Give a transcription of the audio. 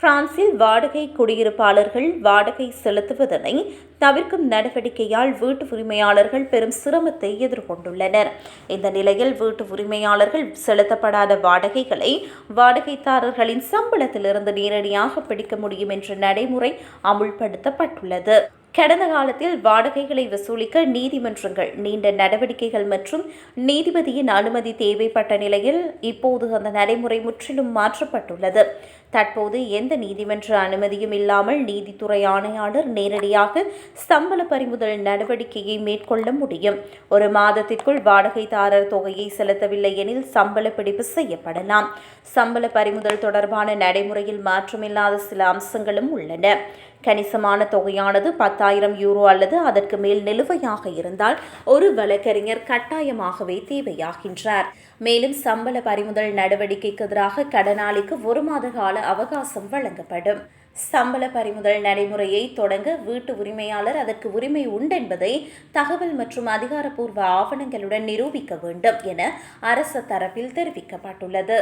பிரான்சில் வாடகை குடியிருப்பாளர்கள் வாடகை செலுத்துவதனை தவிர்க்கும் நடவடிக்கையால் வீட்டு உரிமையாளர்கள் பெரும் சிரமத்தை எதிர்கொண்டுள்ளனர். இந்த நிலையில் வீட்டு உரிமையாளர்கள் செலுத்தப்படாத வாடகைகளை வாடகைதாரர்களின் சம்பளத்திலிருந்து நேரடியாக பிடிக்க முடியும் என்ற நடைமுறை அமுல்படுத்தப்பட்டுள்ளது. கடந்த காலத்தில் வாடகைகளை வசூலிக்க நீதிமன்றங்கள் நீண்ட நடவடிக்கைகள் மற்றும் நீதிபதியின் அனுமதி தேவைப்பட்ட நிலையில் இப்போது அந்த நடைமுறை முற்றிலும் மாற்றப்பட்டுள்ளது. தற்போது எந்த நீதிமன்ற அனுமதியும் இல்லாமல் நீதித்துறை ஆணையாளர் நேரடியாக சம்பள பறிமுதல் நடவடிக்கையை மேற்கொள்ள முடியும். ஒரு மாதத்திற்குள் வாடகைதாரர் தொகையை செலுத்தவில்லை எனில் சம்பள பிடிப்பு செய்யப்படலாம். சம்பள பறிமுதல் தொடர்பான நடைமுறையில் மாற்றமில்லாத சில அம்சங்களும் உள்ளன. கணிசமான தொகையானது பத்தாயிரம் யூரோ அல்லது அதற்கு மேல் நிலுவையாக இருந்தால் ஒரு வழக்கறிஞர் கட்டாயமாகவே தேவையாகின்றார். மேலும் சம்பள பறிமுதல் நடவடிக்கைக்கு எதிராக கடனாளிக்கு ஒரு மாத கால அவகாசம் வழங்கப்படும். சம்பள பறிமுதல் நடைமுறையை தொடங்க வீட்டு உரிமையாளர் அதற்கு உரிமை உண்டென்பதை தகவல் மற்றும் அதிகாரப்பூர்வ ஆவணங்களுடன் நிரூபிக்க வேண்டும் என அரசு தரப்பில் தெரிவிக்கப்பட்டுள்ளது.